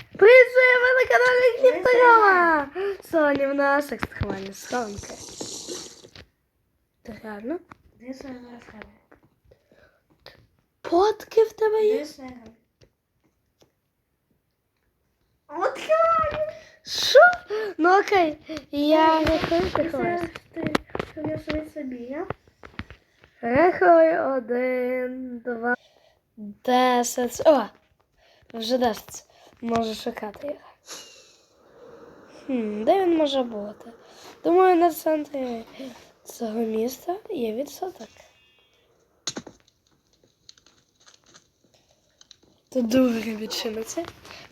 Привіт, ви на каналі Кіптарова! Сьогодні в нас екстремальна схованка. Ти реально? Де розказує? Потки в тебе є? Открывай! Що? Ну окей, я рахую, ти ховаєш. ти собі, я? Рахуй один, два, десять. О! Вже десять. Можу шукати його. Хм, де він може бути? Думаю, на центрі цього міста є відсоток. Тут друге відчиниться.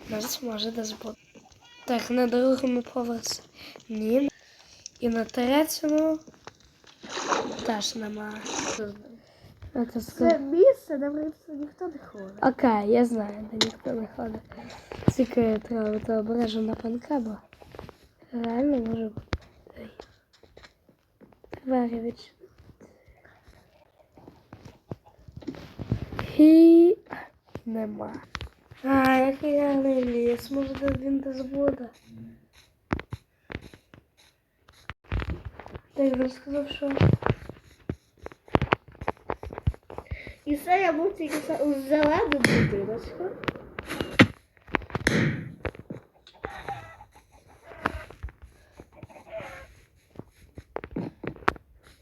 Нас може десь бути. Так, на другому поверсі ні. І на третьому теж немає. Це Це місце, де ніхто не ходить. Окей, я знаю, де ніхто не ходить. Тільки треба бути обережно на панка, бо реально може бути. Двері відчинити. І нема. А, який гарний ліс, може він десь буде. Так він сказав, що І це я був тільки у він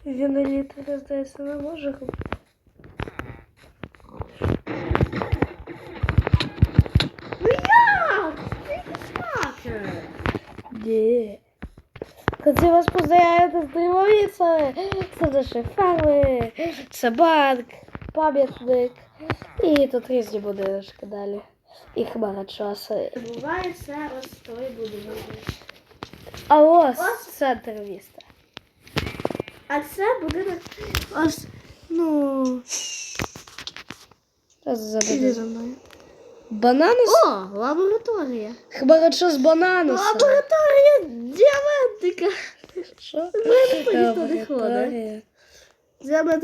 літери, здається, не може робити. Ну як? Ти спати. Ні. Коли вас познайомити з дивовицею, це наші ферми, це банк, пам'ятник. І тут різні будиночки далі. І хмара часу. Буває це ось той будинок. А ось Ось. центр міста. А це будинок ось, Ну. Це за мною. Бананус? О, лабораторія. Хіба що з бананусом? Лабораторія діамантика. Що? мене ніхто не ходить. Лабораторія. Діамантика.